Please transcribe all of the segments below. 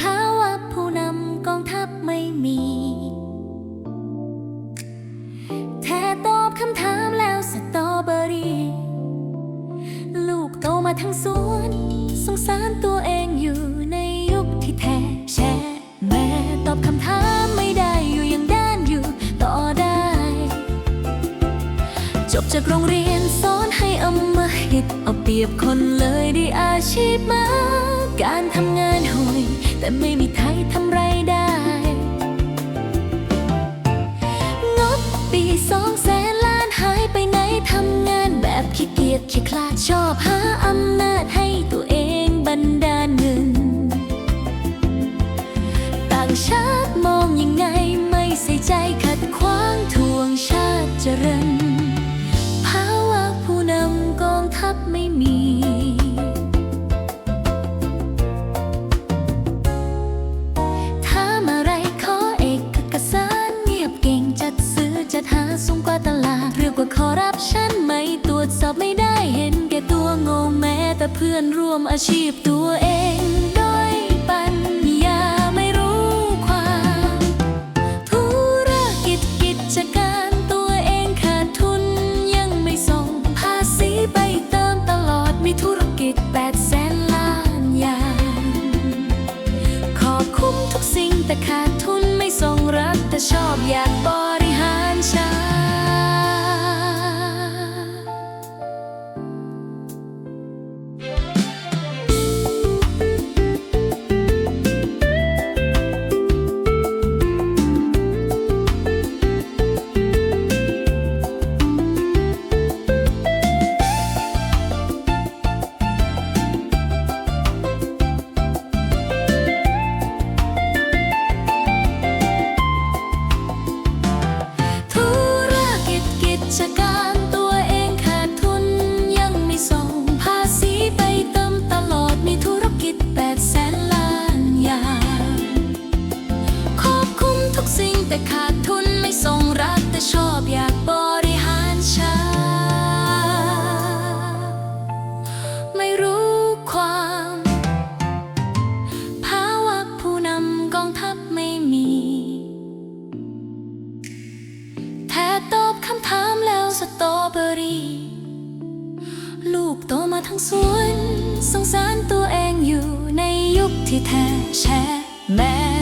ภาวะผู้นำกองทัพไม่มี มาทั้งสวนสงสารตัวเองอยู่ในยุคที่แท้แช่แม่ตอบคำถามไม่ได้อยู่ยังด้านอยู่ต่อได้ จบจากโรงเรียนสอนให้อำมหิตเอาเปรียบคนเลยได้อาชีพมา การทำงานห่วยแต่ไม่มีไทยทำไรได้ ชาติมองยังไงไม่ใส่ใจขัดขวางทวงชาติเจริญภาวะผู้นำกองทัพไม่มีถามอะไรขอเอกสารเงียบเก่งจัดซื้อจัดหาสูงกว่าตลาดเรียกว่าคอร์รัปชันไม่ตรวจสอบไม่ได้เห็นแก่ตัวโง่แม้แต่เพื่อนร่วมอาชีพตัวเอง ธุรกิจแป แต่ขาดทุนไม่ส่งรัฐแต่ชอบอยากบริหารชา ไม่รู้ความ ภาวะผู้นำกองทัพไม่มี แท้ตอบคำถามแล้วสตอเบอรี่ ลูกโตมาทั้งสวนสงสารตัวเองอยู่ในยุคที่แท้แช่แม่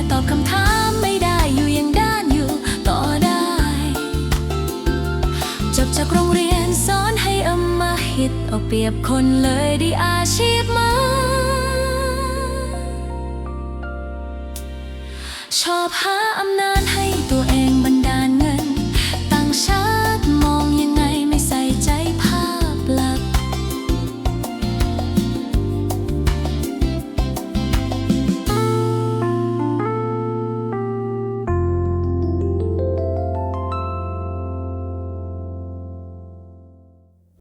เอาเปรียบคนเลยได้อาชีพมา ชอบหาอำนาจ